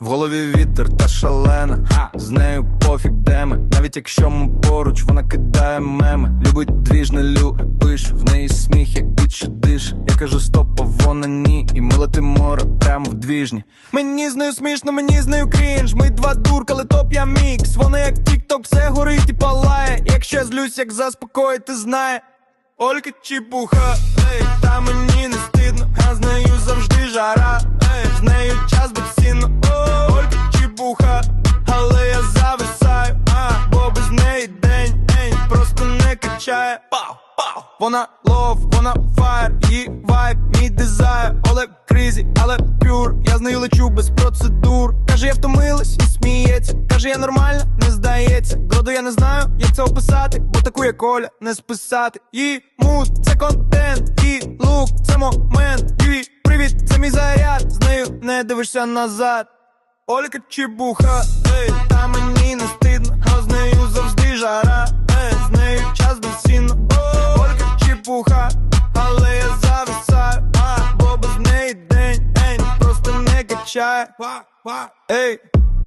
В голові вітер та шалена, з нею пофіг де ми. Навіть якщо ми поруч, вона кидає меми. Любить двіж, не любиш, в неї сміх, як більше диш. Я кажу стоп, а вона ні, і ми летимо море прямо в двіжні. Мені з нею смішно, мені з нею крінж. Ми два дурка, але топ я мікс. Вона як тік-ток, все горить і палає. Якщо я злюсь, як заспокоїти знає. Олька чепуха, ей, не. Пау, пау. Вона лов, вона фаєр, її вайб, мій дизайр, Олег кризі, але пюр, я з нею лечу без процедур. Каже, я втомилась і сміється, каже, я нормально, не здається. Году я не знаю, як це описати, бо таку як Оля не списати. Її мут, це контент, її лук, це момент, її привіт, це мій заряд, з нею не дивишся назад. Олька чебуха, ей, та мені не стидно, зависаю, а, бо без